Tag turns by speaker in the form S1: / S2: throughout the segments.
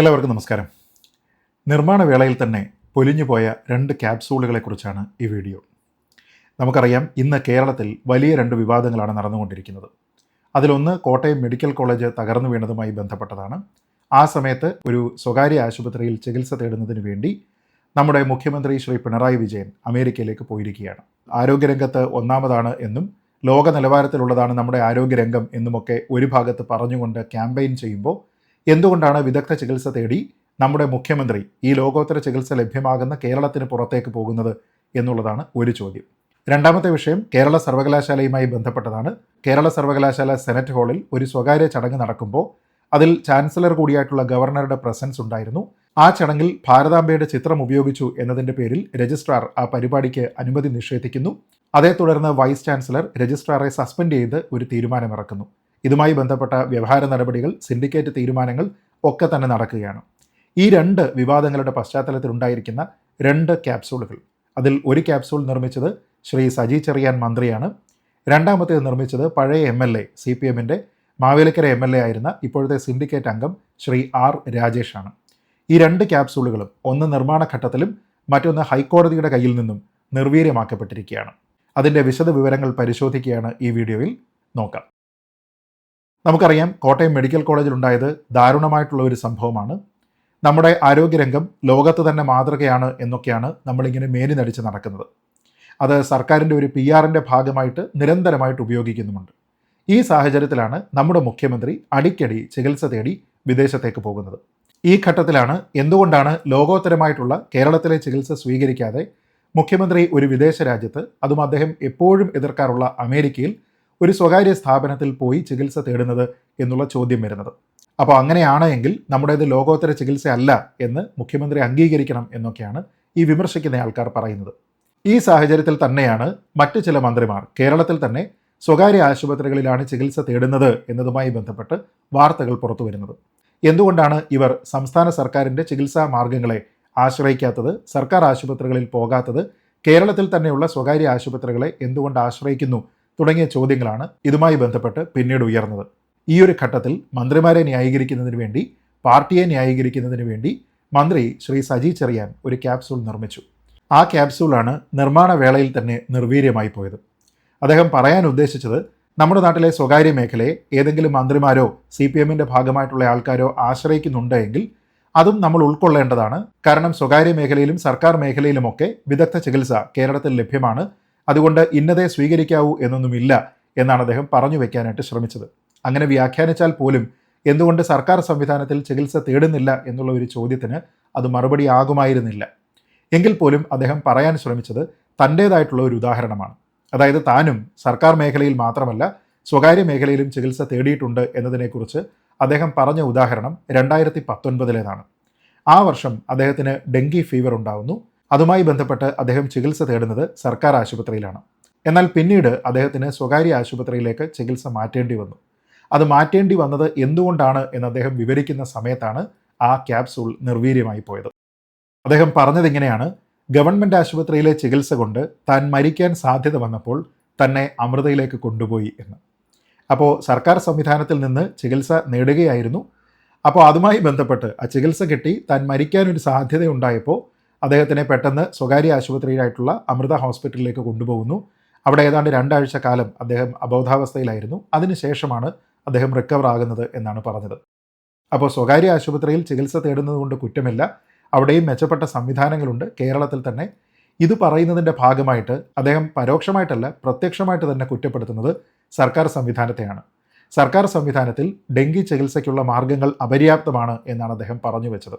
S1: എല്ലാവർക്കും നമസ്കാരം. നിർമ്മാണ വേളയിൽ തന്നെ പൊലിഞ്ഞുപോയ രണ്ട് ക്യാപ്സൂളുകളെക്കുറിച്ചാണ് ഈ വീഡിയോ. നമുക്കറിയാം ഇന്ന് കേരളത്തിൽ വലിയ രണ്ട് വിവാദങ്ങളാണ് നടന്നുകൊണ്ടിരിക്കുന്നത്. അതിലൊന്ന് കോട്ടയം മെഡിക്കൽ കോളേജ് തകർന്നു വീണതുമായി ബന്ധപ്പെട്ടതാണ്. ആ സമയത്ത് ഒരു സ്വകാര്യ ആശുപത്രിയിൽ ചികിത്സ തേടുന്നതിന് വേണ്ടി നമ്മുടെ മുഖ്യമന്ത്രി ശ്രീ പിണറായി വിജയൻ അമേരിക്കയിലേക്ക് പോയിരിക്കുകയാണ്. ആരോഗ്യരംഗത്ത് ഒന്നാമതാണ് എന്നും ലോക നിലവാരത്തിലുള്ളതാണ് നമ്മുടെ ആരോഗ്യരംഗം എന്നുമൊക്കെ ഒരു ഭാഗത്ത് പറഞ്ഞുകൊണ്ട് ക്യാമ്പയിൻ ചെയ്യുമ്പോൾ എന്തുകൊണ്ടാണ് വിദഗ്ധ ചികിത്സ തേടി നമ്മുടെ മുഖ്യമന്ത്രി ഈ ലോകോത്തര ചികിത്സ ലഭ്യമാകുന്ന കേരളത്തിന് പുറത്തേക്ക് പോകുന്നത് എന്നുള്ളതാണ് ഒരു ചോദ്യം. രണ്ടാമത്തെ വിഷയം കേരള സർവകലാശാലയുമായി ബന്ധപ്പെട്ടതാണ്. കേരള സർവകലാശാല സെനറ്റ് ഹാളിൽ ഒരു സ്വകാര്യ ചടങ്ങ് നടക്കുമ്പോൾ അതിൽ ചാൻസലർ കൂടിയായിട്ടുള്ള ഗവർണറുടെ പ്രസൻസ് ഉണ്ടായിരുന്നു. ആ ചടങ്ങിൽ ഭാരതാംബയുടെ ചിത്രം ഉപയോഗിച്ചു എന്നതിന്റെ പേരിൽ രജിസ്ട്രാർ ആ പരിപാടിക്ക് അനുമതി നിഷേധിക്കുന്നു. അതേ തുടർന്ന് വൈസ് ചാൻസലർ രജിസ്ട്രാറെ സസ്പെൻഡ് ചെയ്ത് ഒരു തീരുമാനമിറക്കുന്നു. ഇതുമായി ബന്ധപ്പെട്ട വ്യവഹാര നടപടികൾ സിൻഡിക്കേറ്റ് തീരുമാനങ്ങൾ ഒക്കെ തന്നെ നടക്കുകയാണ്. ഈ രണ്ട് വിവാദങ്ങളുടെ പശ്ചാത്തലത്തിൽ ഉണ്ടായിരിക്കുന്ന രണ്ട് ക്യാപ്സൂളുകൾ. അതിൽ ഒരു ക്യാപ്സൂൾ നിർമ്മിച്ചത് ശ്രീ സജി ചെറിയാൻ മന്ത്രിയാണ്. രണ്ടാമത്തേത് നിർമ്മിച്ചത് പഴയ M L A C P എമ്മിന്റെ മാവേലിക്കര എം എൽ എ ആയിരുന്ന ഇപ്പോഴത്തെ സിൻഡിക്കേറ്റ് അംഗം ശ്രീ ആർ രാജേഷാണ്. ഈ രണ്ട് ക്യാപ്സൂളുകളും ഒന്ന് നിർമ്മാണ ഘട്ടത്തിലും മറ്റൊന്ന് ഹൈക്കോടതിയുടെ കയ്യിൽ നിന്നും നിർവീര്യമാക്കപ്പെട്ടിരിക്കുകയാണ്. അതിന്റെ വിശദവിവരങ്ങൾ പരിശോധിക്കുകയാണ് ഈ വീഡിയോയിൽ. നോക്കാം. നമുക്കറിയാം കോട്ടയം മെഡിക്കൽ കോളേജിൽ ഉണ്ടായത് ദാരുണമായിട്ടുള്ള ഒരു സംഭവമാണ്. നമ്മുടെ ആരോഗ്യരംഗം ലോകത്ത് തന്നെ മാതൃകയാണ് എന്നൊക്കെയാണ് നമ്മളിങ്ങനെ മേനി നടിച്ച് നടക്കുന്നത്. അത് സർക്കാരിന്റെ ഒരു പി ആറിന്റെ ഭാഗമായിട്ട് നിരന്തരമായിട്ട് ഉപയോഗിക്കുന്നുമുണ്ട്. ഈ സാഹചര്യത്തിലാണ് നമ്മുടെ മുഖ്യമന്ത്രി അടിക്കടി ചികിത്സ തേടി വിദേശത്തേക്ക് പോകുന്നത്. ഈ ഘട്ടത്തിലാണ് എന്തുകൊണ്ടാണ് ലോകോത്തരമായിട്ടുള്ള കേരളത്തിലെ ചികിത്സ സ്വീകരിക്കാതെ മുഖ്യമന്ത്രി ഒരു വിദേശ രാജ്യത്ത് അതും അദ്ദേഹം എപ്പോഴും എതിർക്കാറുള്ള അമേരിക്കയിൽ ഒരു സ്വകാര്യ സ്ഥാപനത്തിൽ പോയി ചികിത്സ തേടുന്നത് എന്നുള്ള ചോദ്യം വരുന്നത്. അപ്പോൾ അങ്ങനെയാണെങ്കിൽ നമ്മുടേത് ലോകോത്തര ചികിത്സയല്ല എന്ന് മുഖ്യമന്ത്രി അംഗീകരിക്കണം എന്നൊക്കെയാണ് ഈ വിമർശിക്കുന്ന ആൾക്കാർ പറയുന്നത്. ഈ സാഹചര്യത്തിൽ തന്നെയാണ് മറ്റു ചില മന്ത്രിമാർ കേരളത്തിൽ തന്നെ സ്വകാര്യ ആശുപത്രികളിലാണ് ചികിത്സ തേടുന്നത് എന്നതുമായി ബന്ധപ്പെട്ട് വാർത്തകൾ പുറത്തു വരുന്നത്. എന്തുകൊണ്ടാണ് ഇവർ സംസ്ഥാന സർക്കാരിന്റെ ചികിത്സാ മാർഗങ്ങളെ ആശ്രയിക്കാത്തത് സർക്കാർ ആശുപത്രികളിൽ പോകാത്തത് കേരളത്തിൽ തന്നെയുള്ള സ്വകാര്യ ആശുപത്രികളെ എന്തുകൊണ്ട് ആശ്രയിക്കുന്നു തുടങ്ങിയ ചോദ്യങ്ങളാണ് ഇതുമായി ബന്ധപ്പെട്ട് പിന്നീട് ഉയർന്നത്. ഈ ഒരു ഘട്ടത്തിൽ മന്ത്രിമാരെ ന്യായീകരിക്കുന്നതിന് വേണ്ടി പാർട്ടിയെ ന്യായീകരിക്കുന്നതിന് വേണ്ടി മന്ത്രി ശ്രീ സജി ചെറിയാൻ ഒരു ക്യാപ്സൂൾ നിർമ്മിച്ചു. ആ ക്യാപ്സൂളാണ് നിർമ്മാണ വേളയിൽ തന്നെ നിർവീര്യമായി പോയത്. അദ്ദേഹം പറയാൻ ഉദ്ദേശിച്ചത് നമ്മുടെ നാട്ടിലെ സ്വകാര്യ മേഖലയെ ഏതെങ്കിലും മന്ത്രിമാരോ സി പി എമ്മിന്റെ ഭാഗമായിട്ടുള്ള ആൾക്കാരോ ആശ്രയിക്കുന്നുണ്ട് എങ്കിൽ അതും നമ്മൾ ഉൾക്കൊള്ളേണ്ടതാണ്. കാരണം സ്വകാര്യ മേഖലയിലും സർക്കാർ മേഖലയിലുമൊക്കെ വിദഗ്ധ ചികിത്സ കേരളത്തിൽ ലഭ്യമാണ്. അതുകൊണ്ട് ഇന്നതേ സ്വീകരിക്കാവൂ എന്നൊന്നുമില്ല എന്നാണ് അദ്ദേഹം പറഞ്ഞു വെക്കാനായിട്ട് ശ്രമിച്ചത്. അങ്ങനെ വ്യാഖ്യാനിച്ചാൽ പോലും എന്തുകൊണ്ട് സർക്കാർ സംവിധാനത്തിൽ ചികിത്സ തേടുന്നില്ല എന്നുള്ള ഒരു ചോദ്യത്തിന് അത് മറുപടി ആകുമായിരുന്നില്ല. എങ്കിൽ പോലും അദ്ദേഹം പറയാൻ ശ്രമിച്ചത് തന്റേതായിട്ടുള്ള ഒരു ഉദാഹരണമാണ്. അതായത് താനും സർക്കാർ മേഖലയിൽ മാത്രമല്ല സ്വകാര്യ മേഖലയിലും ചികിത്സ തേടിയിട്ടുണ്ട് എന്നതിനെക്കുറിച്ച് അദ്ദേഹം പറഞ്ഞ ഉദാഹരണം രണ്ടായിരത്തി പത്തൊൻപതിലേതാണ്. ആ വർഷം അദ്ദേഹത്തിന് ഡെങ്കി ഫീവർ ഉണ്ടാവുന്നു. അതുമായി ബന്ധപ്പെട്ട് അദ്ദേഹം ചികിത്സ തേടുന്നത് സർക്കാർ ആശുപത്രിയിലാണ്. എന്നാൽ പിന്നീട് അദ്ദേഹത്തിന് സ്വകാര്യ ആശുപത്രിയിലേക്ക് ചികിത്സ മാറ്റേണ്ടി വന്നു. അത് മാറ്റേണ്ടി വന്നത് എന്തുകൊണ്ടാണ് എന്ന് അദ്ദേഹം വിവരിക്കുന്ന സമയത്താണ് ആ ക്യാപ്സൂൾ നിർവീര്യമായി പോയത്. അദ്ദേഹം പറഞ്ഞതിങ്ങനെയാണ് ഗവൺമെന്റ് ആശുപത്രിയിലെ ചികിത്സ കൊണ്ട് താൻ മരിക്കാൻ സാധ്യത വന്നപ്പോൾ തന്നെ അമൃതയിലേക്ക് കൊണ്ടുപോയി എന്ന്. അപ്പോൾ സർക്കാർ സംവിധാനത്തിൽ നിന്ന് ചികിത്സ നേടുകയായിരുന്നു. അപ്പോൾ അതുമായി ബന്ധപ്പെട്ട് ആ ചികിത്സ കിട്ടി താൻ മരിക്കാനൊരു സാധ്യത ഉണ്ടായപ്പോൾ അദ്ദേഹത്തിനെ പെട്ടെന്ന് സ്വകാര്യ ആശുപത്രിയിലായിട്ടുള്ള അമൃത ഹോസ്പിറ്റലിലേക്ക് കൊണ്ടുപോകുന്നു. അവിടെ ഏതാണ്ട് രണ്ടാഴ്ച കാലം അദ്ദേഹം അബോധാവസ്ഥയിലായിരുന്നു. അതിനുശേഷമാണ് അദ്ദേഹം റിക്കവർ ആകുന്നത് എന്നാണ് പറഞ്ഞത്. അപ്പോൾ സ്വകാര്യ ആശുപത്രിയിൽ ചികിത്സ തേടുന്നതുകൊണ്ട് കുറ്റമില്ല. അവിടെയും മെച്ചപ്പെട്ട സംവിധാനങ്ങളുണ്ട് കേരളത്തിൽ തന്നെ. ഇത് പറയുന്നതിന്റെ ഭാഗമായിട്ട് അദ്ദേഹം പരോക്ഷമായിട്ടല്ല പ്രത്യക്ഷമായിട്ട് തന്നെ കുറ്റപ്പെടുത്തുന്നത് സർക്കാർ സംവിധാനത്തെയാണ്. സർക്കാർ സംവിധാനത്തിൽ ഡെങ്കി ചികിത്സയ്ക്കുള്ള മാർഗങ്ങൾ അപര്യാപ്തമാണ് എന്നാണ് അദ്ദേഹം പറഞ്ഞു വെച്ചത്.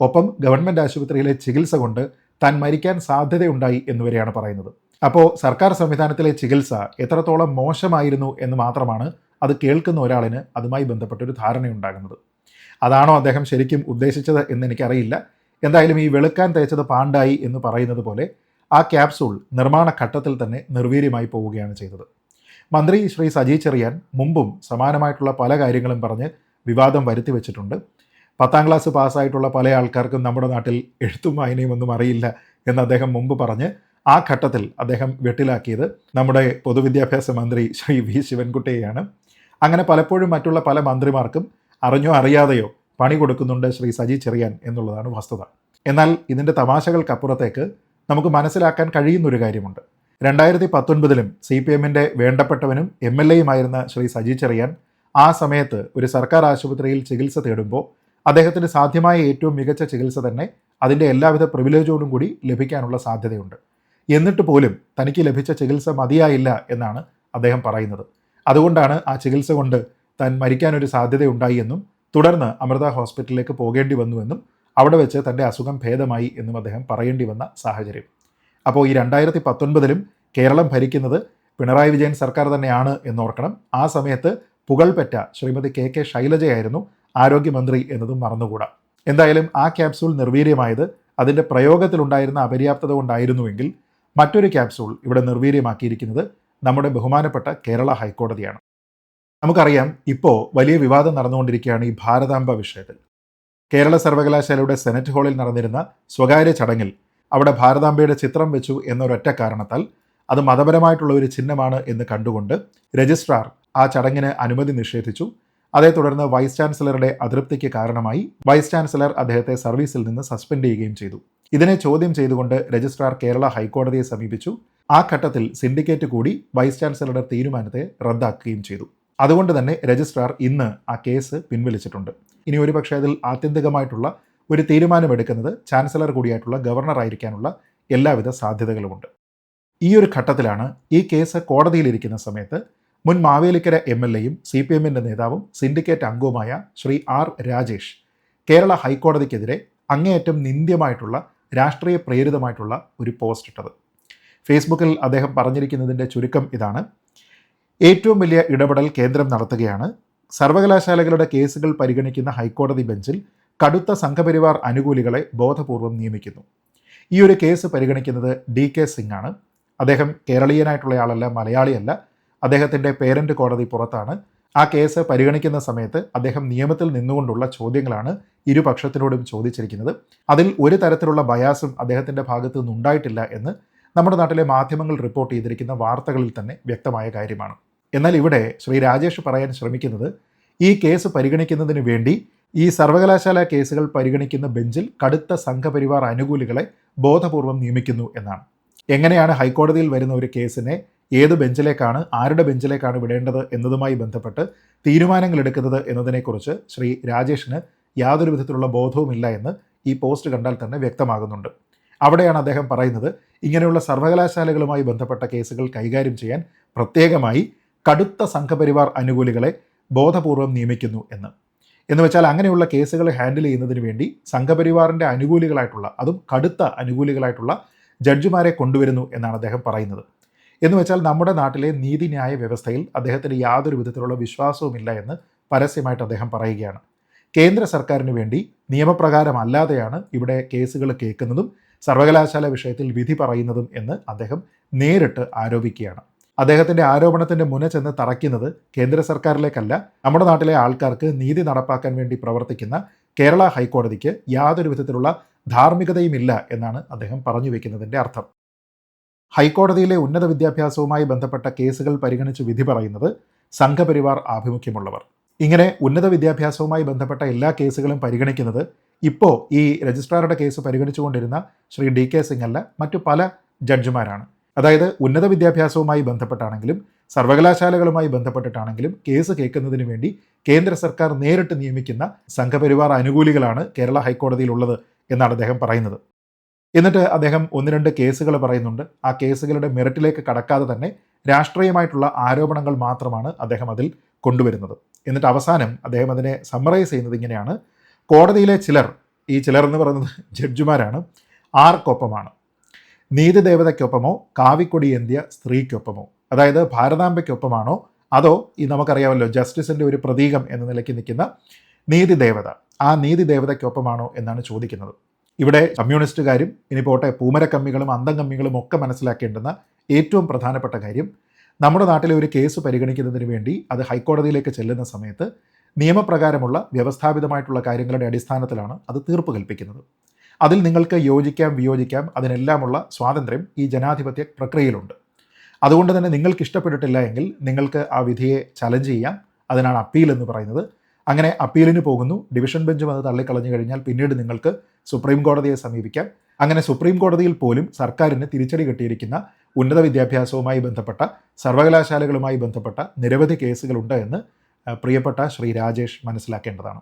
S1: ഒപ്പം ഗവൺമെന്റ് ആശുപത്രിയിലെ ചികിത്സ കൊണ്ട് താൻ മരിക്കാൻ സാധ്യതയുണ്ടായി എന്നുവരെയാണ് പറയുന്നത്. അപ്പോൾ സർക്കാർ സംവിധാനത്തിലെ ചികിത്സ എത്രത്തോളം മോശമായിരുന്നു എന്ന് മാത്രമാണ് അത് കേൾക്കുന്ന ഒരാളിന് അതുമായി ബന്ധപ്പെട്ടൊരു ധാരണയുണ്ടാകുന്നത്. അതാണോ അദ്ദേഹം ശരിക്കും ഉദ്ദേശിച്ചത് എന്ന് എനിക്കറിയില്ല. എന്തായാലും ഈ വെളുക്കാൻ തേച്ചത് പാണ്ടായി എന്ന് പറയുന്നത് പോലെ ആ ക്യാപ്സൂൾ നിർമ്മാണ ഘട്ടത്തിൽ തന്നെ നിർവീര്യമായി പോവുകയാണ് ചെയ്തത്. മന്ത്രി ശ്രീ സജി ചെറിയാൻ മുമ്പും സമാനമായിട്ടുള്ള പല കാര്യങ്ങളും പറഞ്ഞ് വിവാദം വരുത്തി വെച്ചിട്ടുണ്ട്. പത്താം ക്ലാസ് പാസ്സായിട്ടുള്ള പല ആൾക്കാർക്കും നമ്മുടെ നാട്ടിൽ എഴുത്തും വായനയും ഒന്നും അറിയില്ല എന്ന് അദ്ദേഹം മുമ്പ് പറഞ്ഞ് ആ ഘട്ടത്തിൽ അദ്ദേഹം വെട്ടിലാക്കിയത് നമ്മുടെ പൊതുവിദ്യാഭ്യാസ മന്ത്രി ശ്രീ വി ശിവൻകുട്ടിയെയാണ്. അങ്ങനെ പലപ്പോഴും മറ്റുള്ള പല മന്ത്രിമാർക്കും അറിഞ്ഞോ അറിയാതെയോ പണി കൊടുക്കുന്നുണ്ട് ശ്രീ സജി ചെറിയാൻ എന്നുള്ളതാണ് വസ്തുത. എന്നാൽ ഇതിന്റെ തമാശകൾക്കപ്പുറത്തേക്ക് നമുക്ക് മനസ്സിലാക്കാൻ കഴിയുന്നൊരു കാര്യമുണ്ട്. രണ്ടായിരത്തി പത്തൊൻപതിലും സി പി എമ്മിന്റെ വേണ്ടപ്പെട്ടവനും എം എൽ എയുമായിരുന്ന ശ്രീ സജി ചെറിയാൻ ആ സമയത്ത് ഒരു സർക്കാർ ആശുപത്രിയിൽ ചികിത്സ തേടുമ്പോൾ അദ്ദേഹത്തിന് സാധ്യമായ ഏറ്റവും മികച്ച ചികിത്സ തന്നെ അതിന്റെ എല്ലാവിധ പ്രിവിലേജോടും കൂടി ലഭിക്കാനുള്ള സാധ്യതയുണ്ട്. എന്നിട്ട് പോലും തനിക്ക് ലഭിച്ച ചികിത്സ മതിയായില്ല എന്നാണ് അദ്ദേഹം പറയുന്നത്. അതുകൊണ്ടാണ് ആ ചികിത്സ കൊണ്ട് താൻ മരിക്കാനൊരു സാധ്യതയുണ്ടായി എന്നും തുടർന്ന് അമൃത ഹോസ്പിറ്റലിലേക്ക് പോകേണ്ടി വന്നുവെന്നും അവിടെ വെച്ച് തന്റെ അസുഖം ഭേദമായി എന്നും അദ്ദേഹം പറയേണ്ടി വന്ന സാഹചര്യം. അപ്പോൾ ഈ രണ്ടായിരത്തി പത്തൊൻപതിലും കേരളം ഭരിക്കുന്നത് പിണറായി വിജയൻ സർക്കാർ തന്നെയാണ് എന്നോർക്കണം. ആ സമയത്ത് പുകൾപെറ്റ ശ്രീമതി കെ കെ ശൈലജയായിരുന്നു ആരോഗ്യമന്ത്രി എന്നതും മറന്നുകൂടാ. എന്തായാലും ആ ക്യാപ്സൂൾ നിർവീര്യമായത് അതിന്റെ പ്രയോഗത്തിലുണ്ടായിരുന്ന അപര്യാപ്തത കൊണ്ടായിരുന്നുവെങ്കിൽ മറ്റൊരു ക്യാപ്സൂൾ ഇവിടെ നിർവീര്യമാക്കിയിരിക്കുന്നത് നമ്മുടെ ബഹുമാനപ്പെട്ട കേരള ഹൈക്കോടതിയാണ്. നമുക്കറിയാം ഇപ്പോൾ വലിയ വിവാദം നടന്നുകൊണ്ടിരിക്കുകയാണ് ഈ ഭാരതാംബ വിഷയത്തിൽ. കേരള സർവകലാശാലയുടെ സെനറ്റ് ഹാളിൽ നടന്നിരുന്ന സ്വകാര്യ ചടങ്ങിൽ അവിടെ ഭാരതാംബയുടെ ചിത്രം വെച്ചു എന്നൊരൊറ്റ കാരണത്താൽ അത് മതപരമായിട്ടുള്ള ഒരു ചിഹ്നമാണ് എന്ന് കണ്ടുകൊണ്ട് രജിസ്ട്രാർ ആ ചടങ്ങിന് അനുമതി നിഷേധിച്ചു. അതേ തുടർന്ന് വൈസ് ചാൻസലറുടെ അതൃപ്തിക്ക് കാരണമായി വൈസ് ചാൻസലർ അദ്ദേഹത്തെ സർവീസിൽ നിന്ന് സസ്പെൻഡ് ചെയ്യുകയും ചെയ്തു. ഇതിനെ ചോദ്യം ചെയ്തുകൊണ്ട് രജിസ്ട്രാർ കേരള ഹൈക്കോടതിയെ സമീപിച്ചു. ആ ഘട്ടത്തിൽ സിൻഡിക്കേറ്റ് കൂടി വൈസ് ചാൻസലറുടെ തീരുമാനത്തെ റദ്ദാക്കുകയും ചെയ്തു. അതുകൊണ്ട് തന്നെ രജിസ്ട്രാർ ഇന്ന് ആ കേസ് പിൻവലിച്ചിട്ടുണ്ട്. ഇനി ഒരുപക്ഷെ അതിൽ ആത്യന്തികമായിട്ടുള്ള ഒരു തീരുമാനമെടുക്കുന്നത് ചാൻസലർ കൂടിയായിട്ടുള്ള ഗവർണർ ആയിരിക്കാനുള്ള എല്ലാവിധ സാധ്യതകളുമുണ്ട്. ഈ ഒരു ഘട്ടത്തിലാണ് ഈ കേസ് കോടതിയിലിരിക്കുന്ന സമയത്ത് മുൻ മാവേലിക്കര എം എൽ എയും സി പി എമ്മിന്റെ നേതാവും സിൻഡിക്കേറ്റ് അംഗവുമായ ശ്രീ ആർ രാജേഷ് കേരള ഹൈക്കോടതിക്കെതിരെ അങ്ങേയറ്റം നിന്ദ്യമായിട്ടുള്ള രാഷ്ട്രീയ പ്രേരിതമായിട്ടുള്ള ഒരു പോസ്റ്റ് ഇട്ടത്. ഫേസ്ബുക്കിൽ അദ്ദേഹം പറഞ്ഞിരിക്കുന്നതിന്റെ ചുരുക്കം ഇതാണ്. ഏറ്റവും വലിയ ഇടപെടൽ കേന്ദ്രം നടത്തുകയാണ്. സർവകലാശാലകളുടെ കേസുകൾ പരിഗണിക്കുന്ന ഹൈക്കോടതി ബെഞ്ചിൽ കടുത്ത സംഘപരിവാർ അനുകൂലികളെ ബോധപൂർവം നിയമിക്കുന്നു. ഈ ഒരു കേസ് പരിഗണിക്കുന്നത് ഡി കെ സിംഗ് ആണ് അദ്ദേഹം കേരളീയനായിട്ടുള്ള ആളല്ല മലയാളിയല്ല. അദ്ദേഹത്തിന്റെ പേരന്റ് കോടതി പുറത്താണ്. ആ കേസ് പരിഗണിക്കുന്ന സമയത്ത് അദ്ദേഹം നിയമത്തിൽ നിന്നുകൊണ്ടുള്ള ചോദ്യങ്ങളാണ് ഇരുപക്ഷത്തിനോടും ചോദിച്ചിരിക്കുന്നത്. അതിൽ ഒരു തരത്തിലുള്ള ബയാസും അദ്ദേഹത്തിന്റെ ഭാഗത്തു നിന്നുണ്ടായിട്ടില്ല എന്ന് നമ്മുടെ നാട്ടിലെ മാധ്യമങ്ങൾ റിപ്പോർട്ട് ചെയ്തിരിക്കുന്ന വാർത്തകളിൽ തന്നെ വ്യക്തമായ കാര്യമാണ്. എന്നാൽ ഇവിടെ ശ്രീ രാജേഷ് പറയാൻ ശ്രമിക്കുന്നത് ഈ കേസ് പരിഗണിക്കുന്നതിന് വേണ്ടി ഈ സർവകലാശാല കേസുകൾ പരിഗണിക്കുന്ന ബെഞ്ചിൽ കടുത്ത സംഘപരിവാർ അനുകൂലികളെ ബോധപൂർവം നിയമിക്കുന്നു എന്നാണ്. എങ്ങനെയാണ് ഹൈക്കോടതിയിൽ വരുന്ന ഒരു കേസിനെ ഏത് ബെഞ്ചിലേക്കാണ് ആരുടെ ബെഞ്ചിലേക്കാണ് വിടേണ്ടത് എന്നതുമായി ബന്ധപ്പെട്ട് തീരുമാനങ്ങൾ എടുക്കുന്നത് എന്നതിനെക്കുറിച്ച് ശ്രീ രാജേഷിന് യാതൊരു വിധത്തിലുള്ള ബോധവുമില്ല എന്ന് ഈ പോസ്റ്റ് കണ്ടാൽ തന്നെ വ്യക്തമാകുന്നുണ്ട്. അവിടെയാണ് അദ്ദേഹം പറയുന്നത് ഇങ്ങനെയുള്ള സർവകലാശാലകളുമായി ബന്ധപ്പെട്ട കേസുകൾ കൈകാര്യം ചെയ്യാൻ പ്രത്യേകമായി കടുത്ത സംഘപരിവാർ അനുകൂലികളെ ബോധപൂർവം നിയമിക്കുന്നു എന്ന്. എന്ന് വെച്ചാൽ അങ്ങനെയുള്ള കേസുകൾ ഹാൻഡിൽ ചെയ്യുന്നതിന് വേണ്ടി സംഘപരിവാറിന്റെ അനുകൂലികളായിട്ടുള്ള അതും കടുത്ത അനുകൂലികളായിട്ടുള്ള ജഡ്ജിമാരെ കൊണ്ടുവരുന്നു എന്നാണ് അദ്ദേഹം പറയുന്നത്. എന്ന് വെച്ചാൽ നമ്മുടെ നാട്ടിലെ നീതിന്യായ വ്യവസ്ഥയിൽ അദ്ദേഹത്തിന് യാതൊരു വിധത്തിലുള്ള വിശ്വാസവുമില്ല എന്ന് പരസ്യമായിട്ട് അദ്ദേഹം പറയുകയാണ്. കേന്ദ്ര സർക്കാരിന് വേണ്ടി നിയമപ്രകാരമല്ലാതെയാണ് ഇവിടെ കേസുകൾ കേൾക്കുന്നതും സർവകലാശാല വിഷയത്തിൽ വിധി പറയുന്നതും എന്ന് അദ്ദേഹം നേരിട്ട് ആരോപിക്കുകയാണ്. അദ്ദേഹത്തിന്റെ ആരോപണത്തിന്റെ മുന ചെന്ന് തറയ്ക്കുന്നത് കേന്ദ്ര സർക്കാരിലേക്കല്ല നമ്മുടെ നാട്ടിലെ ആൾക്കാർക്ക് നീതി നടപ്പാക്കാൻ വേണ്ടി പ്രവർത്തിക്കുന്ന കേരള ഹൈക്കോടതിക്ക് യാതൊരു വിധത്തിലുള്ള ധാർമ്മികതയുമില്ല എന്നാണ് അദ്ദേഹം പറഞ്ഞു വയ്ക്കുന്നതിന്റെ അർത്ഥം. ഹൈക്കോടതിയിലെ ഉന്നത വിദ്യാഭ്യാസവുമായി ബന്ധപ്പെട്ട കേസുകൾ പരിഗണിച്ച് വിധി പറയുന്നത് സംഘപരിവാർ ആഭിമുഖ്യമുള്ളവർ. ഇങ്ങനെ ഉന്നത വിദ്യാഭ്യാസവുമായി ബന്ധപ്പെട്ട എല്ലാ കേസുകളും പരിഗണിക്കുന്നത് ഇപ്പോൾ ഈ രജിസ്ട്രാറുടെ കേസ് പരിഗണിച്ചുകൊണ്ടിരുന്ന ശ്രീ ഡി കെ സിംഗ് അല്ല മറ്റു പല ജഡ്ജിമാരാണ്. അതായത് ഉന്നത വിദ്യാഭ്യാസവുമായി ബന്ധപ്പെട്ടാണെങ്കിലും സർവകലാശാലകളുമായി ബന്ധപ്പെട്ടിട്ടാണെങ്കിലും കേസ് കേൾക്കുന്നതിന് വേണ്ടി കേന്ദ്ര സർക്കാർ നേരിട്ട് നിയമിക്കുന്ന സംഘപരിവാർ അനുകൂലികളാണ് കേരള ഹൈക്കോടതിയിലുള്ളത് എന്നാണ് അദ്ദേഹം പറയുന്നത്. എന്നിട്ട് അദ്ദേഹം ഒന്ന് രണ്ട് കേസുകൾ പറയുന്നുണ്ട്. ആ കേസുകളുടെ മെറിറ്റിലേക്ക് കടക്കാതെ തന്നെ രാഷ്ട്രീയമായിട്ടുള്ള ആരോപണങ്ങൾ മാത്രമാണ് അദ്ദേഹം അതിൽ കൊണ്ടുവരുന്നത്. എന്നിട്ട് അവസാനം അദ്ദേഹം അതിനെ സമ്മറൈസ് ചെയ്യുന്നത് ഇങ്ങനെയാണ്. കോടതിയിലെ ചിലർ ഈ ചിലർ എന്ന് പറയുന്നത് ജഡ്ജിമാരാണ് ആർക്കൊപ്പമാണ്? നീതി ദേവതയ്ക്കൊപ്പമോ കാവിക്കൊടി എന്തിയ സ്ത്രീക്കൊപ്പമോ? അതായത് ഭാരതാംബയ്ക്കൊപ്പമാണോ? അതോ ഈ നമുക്കറിയാമല്ലോ ജസ്റ്റിസിന്റെ ഒരു പ്രതീകം എന്ന നിലയ്ക്ക് നിൽക്കുന്ന നീതി ദേവത. ആ നീതി ദേവതയ്ക്കൊപ്പമാണോ എന്നാണ് ചോദിക്കുന്നത്. ഇവിടെ കമ്മ്യൂണിസ്റ്റുകാരും ഇനി പോട്ടെ പൂമരക്കമ്മികളും അന്തം കമ്മികളും ഒക്കെ മനസ്സിലാക്കേണ്ടുന്ന ഏറ്റവും പ്രധാനപ്പെട്ട കാര്യം നമ്മുടെ നാട്ടിലെ ഒരു കേസ് പരിഗണിക്കുന്നതിന് വേണ്ടി അത് ഹൈക്കോടതിയിലേക്ക് ചെല്ലുന്ന സമയത്ത് നിയമപ്രകാരമുള്ള വ്യവസ്ഥാപിതമായിട്ടുള്ള കാര്യങ്ങളുടെ അടിസ്ഥാനത്തിലാണ് അത് തീർപ്പ് കൽപ്പിക്കുന്നത്. അതിൽ നിങ്ങൾക്ക് യോജിക്കാം വിയോജിക്കാം അതിനെല്ലാമുള്ള സ്വാതന്ത്ര്യം ഈ ജനാധിപത്യ പ്രക്രിയയിലുണ്ട്. അതുകൊണ്ട് തന്നെ നിങ്ങൾക്ക് ഇഷ്ടപ്പെട്ടിട്ടില്ല എങ്കിൽ നിങ്ങൾക്ക് ആ വിധിയെ ചലഞ്ച് ചെയ്യാം. അതിനാണ് അപ്പീൽ എന്ന് പറയുന്നത്. അങ്ങനെ അപ്പീലിന് പോകുന്നു. ഡിവിഷൻ ബെഞ്ചും അത് തള്ളിക്കളഞ്ഞു കഴിഞ്ഞാൽ പിന്നീട് നിങ്ങൾക്ക് സുപ്രീം കോടതിയെ സമീപിക്കാം. അങ്ങനെ സുപ്രീം കോടതിയിൽ പോലും സർക്കാരിന് തിരിച്ചടി കിട്ടിയിരിക്കുന്ന ഉന്നത വിദ്യാഭ്യാസവുമായി ബന്ധപ്പെട്ട സർവകലാശാലകളുമായി ബന്ധപ്പെട്ട നിരവധി കേസുകളുണ്ട് എന്ന് പ്രിയപ്പെട്ട ശ്രീ രാജേഷ് മനസ്സിലാക്കേണ്ടതാണ്.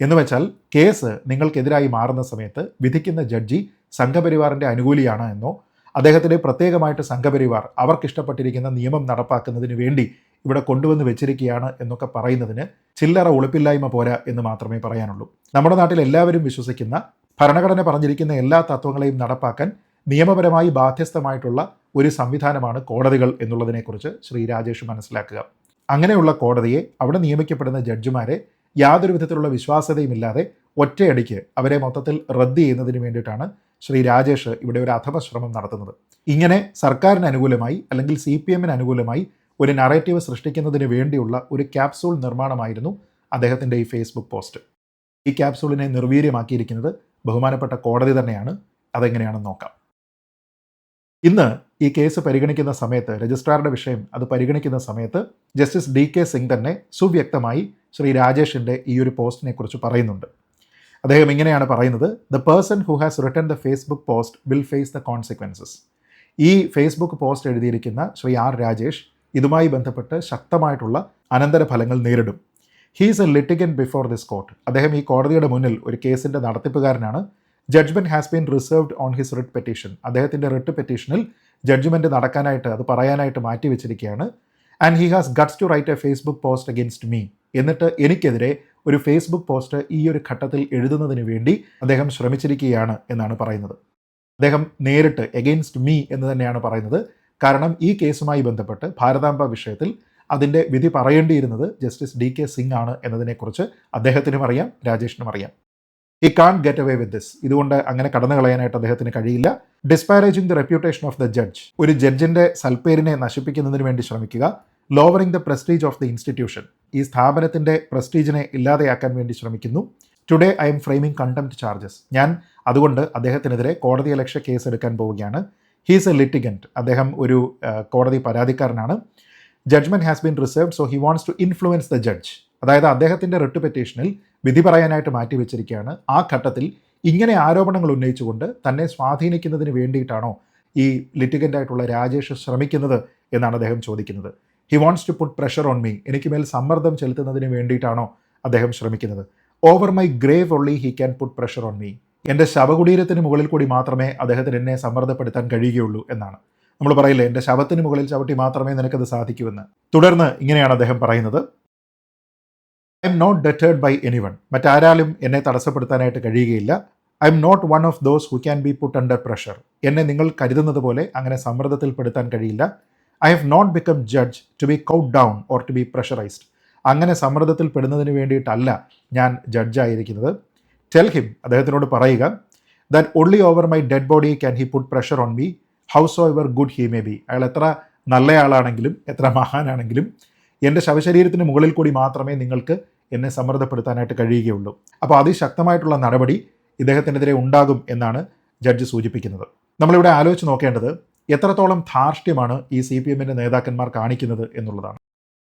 S1: എന്ന് വെച്ചാൽ കേസ് നിങ്ങൾക്കെതിരായി മാറുന്ന സമയത്ത് വിധിക്കുന്ന ജഡ്ജി സംഘപരിവാറിന്റെ അനുകൂലിയാണ് എന്നോ അദ്ദേഹത്തിന്റെ പ്രത്യേകമായിട്ട് സംഘപരിവാർ അവർക്കിഷ്ടപ്പെട്ടിരിക്കുന്ന നിയമം നടപ്പാക്കുന്നതിന് വേണ്ടി ഇവിടെ കൊണ്ടുവന്ന് വെച്ചിരിക്കുകയാണ് എന്നൊക്കെ പറയുന്നതിന് ചില്ലറ ഒളിപ്പില്ലായ്മ പോരാ എന്ന് മാത്രമേ പറയാനുള്ളൂ. നമ്മുടെ നാട്ടിൽ എല്ലാവരും വിശ്വസിക്കുന്ന ഭരണഘടന പറഞ്ഞിരിക്കുന്ന എല്ലാ തത്വങ്ങളെയും നടപ്പാക്കാൻ നിയമപരമായി ബാധ്യസ്ഥമായിട്ടുള്ള ഒരു സംവിധാനമാണ് കോടതികൾ എന്നുള്ളതിനെക്കുറിച്ച് ശ്രീ രാജേഷ് മനസ്സിലാക്കുക. അങ്ങനെയുള്ള കോടതിയെ അവിടെ നിയമിക്കപ്പെടുന്ന ജഡ്ജിമാരെ യാതൊരു വിധത്തിലുള്ള വിശ്വാസ്യതയുമില്ലാതെ ഒറ്റയടിക്ക് അവരെ മൊത്തത്തിൽ റദ്ദ് ചെയ്യുന്നതിന് വേണ്ടിയിട്ടാണ് ശ്രീ രാജേഷ് ഇവിടെ ഒരു അഥമ ശ്രമം നടത്തുന്നത്. ഇങ്ങനെ സർക്കാരിന് അനുകൂലമായി അല്ലെങ്കിൽ സി പി എമ്മിന് അനുകൂലമായി ഒരു നറേറ്റീവ് സൃഷ്ടിക്കുന്നതിന് വേണ്ടിയുള്ള ഒരു ക്യാപ്സൂൾ നിർമ്മാണമായിരുന്നു അദ്ദേഹത്തിന്റെ ഈ ഫേസ്ബുക്ക് പോസ്റ്റ് ഈ ക്യാപ്സൂളിനെ നിർവീര്യമാക്കിയിരിക്കുന്നത് ബഹുമാനപ്പെട്ട കോടതി തന്നെയാണ്. അതെങ്ങനെയാണെന്ന് നോക്കാം. ഇന്ന് ഈ കേസ് പരിഗണിക്കുന്ന സമയത്ത് രജിസ്ട്രാറുടെ വിഷയം അത് പരിഗണിക്കുന്ന സമയത്ത് ജസ്റ്റിസ് ഡി കെ സിംഗ് തന്നെ സുവ്യക്തമായി ശ്രീ രാജേഷിന്റെ ഈ ഒരു പോസ്റ്റിനെ കുറിച്ച് പറയുന്നുണ്ട്. അദ്ദേഹം ഇങ്ങനെയാണ് പറയുന്നത് the person who has written the Facebook post will face the consequences ഈ ഫേസ്ബുക്ക് പോസ്റ്റ് എഴുതിയിരിക്കുന്ന ശ്രീ ആർ രാജേഷ് ഇതുമായി ബന്ധപ്പെട്ട് ശക്തമായിട്ടുള്ള അനന്തരഫലങ്ങൾ നേരിടും. He's a litigant before this court അദ്ദേഹം ഈ കോടതിയുടെ മുന്നിൽ ഒരു കേസിന്റെ നടത്തിപ്പുകാരനാണ്. Judgment has been reserved on his writ petition അദ്ദേഹത്തിന്റെ റിട്ട് പെറ്റീഷനിൽ ജഡ്ജ്മെന്റ് നടക്കാനായിട്ട് അത് പറയാനായിട്ട് മാറ്റി വെച്ചിരിക്കുകയാണ് and he has guts to write a Facebook post against me എന്നിട്ട് എനിക്കെതിരെ ഒരു ഫേസ്ബുക്ക് പോസ്റ്റ് ഈ ഒരു ഘട്ടത്തിൽ എഴുതുന്നതിന് വേണ്ടി അദ്ദേഹം ശ്രമിച്ചിരിക്കുകയാണ് എന്നാണ് പറയുന്നത്. അദ്ദേഹം നേരിട്ട് എഗെയിൻസ്റ്റ് മീ എന്ന് തന്നെയാണ് പറയുന്നത്. കാരണം ഈ കേസുമായി ബന്ധപ്പെട്ട് ഭാരതാംബ വിഷയത്തിൽ അതിന്റെ വിധി പറയേണ്ടിയിരുന്നത് ജസ്റ്റിസ് ഡി കെ സിംഗ് ആണ് എന്നതിനെക്കുറിച്ച് അദ്ദേഹത്തിനും അറിയാം രാജേഷിനും അറിയാം. ഈ can't get away with this ഇതുകൊണ്ട് അങ്ങനെ കടന്നു കളയാനായിട്ട് അദ്ദേഹത്തിന് കഴിയില്ല. Disparaging the reputation of the judge ഒരു ജഡ്ജിന്റെ സൽപ്പേരിനെ നശിപ്പിക്കുന്നതിന് വേണ്ടി ശ്രമിക്കുക. Lowering the prestige of the institution ഈ സ്ഥാപനത്തിന്റെ പ്രസ്റ്റീജിനെ ഇല്ലാതെയാക്കാൻ വേണ്ടി ശ്രമിക്കുന്നു. Today I'm framing contempt charges ഞാൻ അതുകൊണ്ട് അദ്ദേഹത്തിനെതിരെ കോടതിയലക്ഷ്യ കേസ് എടുക്കാൻ പോവുകയാണ്. ഹീസ് എ ലിറ്റിഗന്റ് അദ്ദേഹം ഒരു കോടതി പരാതിക്കാരനാണ്. Judgment has been reserved so he wants to influence the judge അതായത് അദ്ദേഹത്തിന്റെ റിട്ട് പെറ്റീഷനിൽ വിധി പറയാനായിട്ട് മാറ്റിവെച്ചിരിക്കുകയാണ് ആ ഘട്ടത്തിൽ ഇങ്ങനെ ആരോപണങ്ങൾ ഉന്നയിച്ചുകൊണ്ട് തന്നെ സ്വാധീനിക്കുന്നതിന് വേണ്ടിയിട്ടാണോ ഈ ലിറ്റിഗന്റായിട്ടുള്ള രാജേഷ് ശ്രമിക്കുന്നത് എന്നാണ് അദ്ദേഹം ചോദിക്കുന്നത്. He wants to put pressure on me എനിക്ക് മേൽ സമ്മർദ്ദം ചെലുത്തുന്നതിന് വേണ്ടിയിട്ടാണോ അദ്ദേഹം ശ്രമിക്കുന്നത്? Over my grave only he can put pressure on me എന്റെ ശവകുടീരത്തിന് മുകളിൽ കൂടി മാത്രമേ അദ്ദേഹത്തിന് എന്നെ സമ്മർദ്ദപ്പെടുത്താൻ കഴിയുകയുള്ളൂ എന്നാണ്. നമ്മൾ പറയില്ലേ എന്റെ ശവത്തിന് മുകളിൽ ചവിട്ടി മാത്രമേ നിനക്കത് സാധിക്കൂവെന്ന്. തുടർന്ന് ഇങ്ങനെയാണ് അദ്ദേഹം പറയുന്നത്. I'm not deterred by anyone മറ്റാരാലും എന്നെ തടസ്സപ്പെടുത്താനായിട്ട് കഴിയുകയില്ല. I'm not one of those who can be put under pressure എന്നെ നിങ്ങൾ കരുതുന്നത് പോലെ അങ്ങനെ സമ്മർദ്ദത്തിൽപ്പെടുത്താൻ കഴിയില്ല. I have not become judge to be cowed down or to be pressurised അങ്ങനെ സമ്മർദ്ദത്തിൽ പെടുന്നതിന് വേണ്ടിയിട്ടല്ല ഞാൻ ജഡ്ജായിരിക്കുന്നത് ടെൽ ഹിം അദ്ദേഹത്തിനോട് പറയുക that only over my dead body can he put pressure on me howsoever good he may be അയാൾ എത്ര നല്ലയാളാണെങ്കിലും എത്ര മഹാനാണെങ്കിലും എന്റെ ശവശരീരത്തിന് മുകളിൽ കൂടി മാത്രമേ നിങ്ങൾക്ക് എന്നെ സമ്മർദ്ദപ്പെടുത്താനായിട്ട് കഴിയുകയുള്ളൂ. അപ്പോൾ അതിശക്തമായിട്ടുള്ള നടപടി ഇദ്ദേഹത്തിനെതിരെ ഉണ്ടാകും എന്നാണ് ജഡ്ജ് സൂചിപ്പിക്കുന്നത്. നമ്മളിവിടെ ആലോചിച്ച് നോക്കേണ്ടത് എത്രത്തോളം ധാർഷ്ട്യമാണ് ഈ സി പി എമ്മിന്റെ നേതാക്കന്മാർ കാണിക്കുന്നത് എന്നുള്ളതാണ്.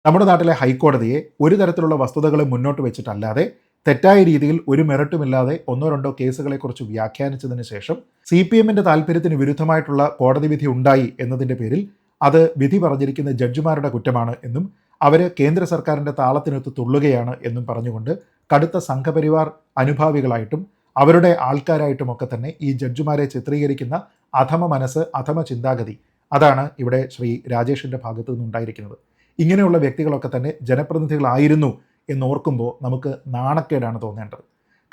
S1: നമ്മുടെ നാട്ടിലെ ഹൈക്കോടതിയെ ഒരു തരത്തിലുള്ള വസ്തുതകളെ മുന്നോട്ട് വെച്ചിട്ടല്ലാതെ തെറ്റായ രീതിയിൽ ഒരു മെറിറ്റുമില്ലാതെ ഒന്നോ രണ്ടോ കേസുകളെക്കുറിച്ച് വ്യാഖ്യാനിച്ചതിന് ശേഷം സി പി എമ്മിന്റെ താല്പര്യത്തിന് വിരുദ്ധമായിട്ടുള്ള കോടതി വിധി ഉണ്ടായി എന്നതിന്റെ പേരിൽ അത് വിധി പറഞ്ഞിരിക്കുന്ന ജഡ്ജിമാരുടെ കുറ്റമാണ് എന്നും അവർ കേന്ദ്ര സർക്കാരിന്റെ താളത്തിനൊത്ത് തുള്ളുകയാണ് എന്നും പറഞ്ഞുകൊണ്ട് കടുത്ത സംഘപരിവാർ അനുഭാവികളായിട്ടും അവരുടെ ആൾക്കാരായിട്ടുമൊക്കെ തന്നെ ഈ ജഡ്ജിമാരെ ചിത്രീകരിക്കുന്ന അധമ മനസ്സ് അധമ ചിന്താഗതി അതാണ് ഇവിടെ ശ്രീ രാജേഷിന്റെ ഭാഗത്തു നിന്നുണ്ടായിരിക്കുന്നത്. ഇങ്ങനെയുള്ള വ്യക്തികളൊക്കെ തന്നെ ജനപ്രതിനിധികളായിരുന്നു എന്നോർക്കുമ്പോൾ നമുക്ക് നാണക്കേടാണ് തോന്നേണ്ടത്.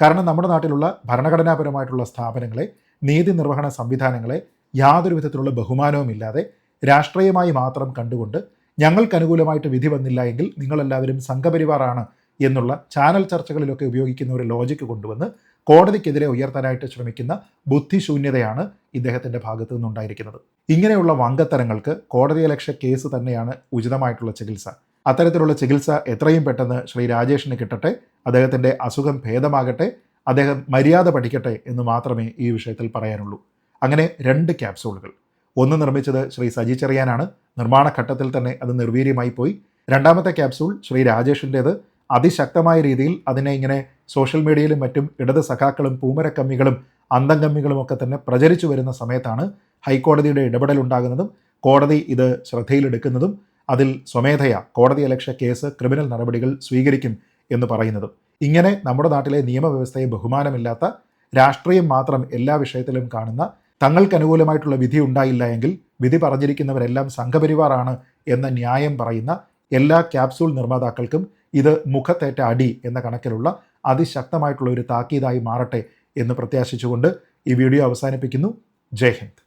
S1: കാരണം നമ്മുടെ നാട്ടിലുള്ള ഭരണഘടനാപരമായിട്ടുള്ള സ്ഥാപനങ്ങളെ നീതി നിർവഹണ സംവിധാനങ്ങളെ യാതൊരു വിധത്തിലുള്ള ബഹുമാനവുമില്ലാതെ രാഷ്ട്രീയമായി മാത്രം കണ്ടുകൊണ്ട് ഞങ്ങൾക്ക് അനുകൂലമായിട്ട് വിധി വന്നില്ല എങ്കിൽ നിങ്ങളെല്ലാവരും സംഘപരിവാറാണ് എന്നുള്ള ചാനൽ ചർച്ചകളിലൊക്കെ ഉപയോഗിക്കുന്ന ഒരു ലോജിക്ക് കൊണ്ടുവന്ന് കോടതിക്കെതിരെ ഉയർത്താനായിട്ട് ശ്രമിക്കുന്ന ബുദ്ധിശൂന്യതയാണ് ഇദ്ദേഹത്തിന്റെ ഭാഗത്തു നിന്നുണ്ടായിരിക്കുന്നത്. ഇങ്ങനെയുള്ള വങ്കത്തരങ്ങൾക്ക് കോടതിയലക്ഷ്യ കേസ് തന്നെയാണ് ഉചിതമായിട്ടുള്ള ചികിത്സ. അത്തരത്തിലുള്ള ചികിത്സ എത്രയും പെട്ടെന്ന് ശ്രീ രാജേഷിന് കിട്ടട്ടെ അദ്ദേഹത്തിന്റെ അസുഖം ഭേദമാകട്ടെ അദ്ദേഹം മര്യാദ പഠിക്കട്ടെ എന്ന് മാത്രമേ ഈ വിഷയത്തിൽ പറയാനുള്ളൂ. അങ്ങനെ രണ്ട് ക്യാപ്സൂളുകൾ. ഒന്ന് നിർമ്മിച്ചത് ശ്രീ സജി ചെറിയാനാണ്. നിർമ്മാണ ഘട്ടത്തിൽ തന്നെ അത് നിർവീര്യമായി പോയി. രണ്ടാമത്തെ ക്യാപ്സൂൾ ശ്രീ രാജേഷിന്റേത് അതിശക്തമായ രീതിയിൽ അതിനെ ഇങ്ങനെ സോഷ്യൽ മീഡിയയിലും മറ്റും ഇടത് സഖാക്കളും പൂമരക്കമ്മികളും അന്തംകമ്മികളും ഒക്കെ തന്നെ പ്രചരിച്ചു വരുന്ന സമയത്താണ് ഹൈക്കോടതിയുടെ ഇടപെടലുണ്ടാകുന്നതും കോടതി ഇത് ശ്രദ്ധയിലെടുക്കുന്നതും അതിൽ സ്വമേധയാ കോടതി അലക്ഷ്യ കേസ് ക്രിമിനൽ നടപടികൾ സ്വീകരിക്കും എന്ന് പറയുന്നത്. ഇങ്ങനെ നമ്മുടെ നാട്ടിലെ നിയമവ്യവസ്ഥയെ ബഹുമാനമില്ലാത്ത രാഷ്ട്രീയം മാത്രം എല്ലാ വിഷയത്തിലും കാണുന്ന തങ്ങൾക്ക് അനുകൂലമായിട്ടുള്ള വിധി ഉണ്ടായില്ല എങ്കിൽ വിധി പറഞ്ഞിരിക്കുന്നവരെല്ലാം സംഘപരിവാറാണ് എന്ന ന്യായം പറയുന്ന എല്ലാ ക്യാപ്സൂൾ നിർമ്മാതാക്കൾക്കും ഇത് മുഖത്തേറ്റ അടി എന്ന കണക്കിലുള്ള അതിശക്തമായിട്ടുള്ള ഒരു താക്കീതായി മാറട്ടെ എന്ന് പ്രത്യാശിച്ചുകൊണ്ട് ഈ വീഡിയോ അവസാനിപ്പിക്കുന്നു. ജയ് ഹിന്ദ്.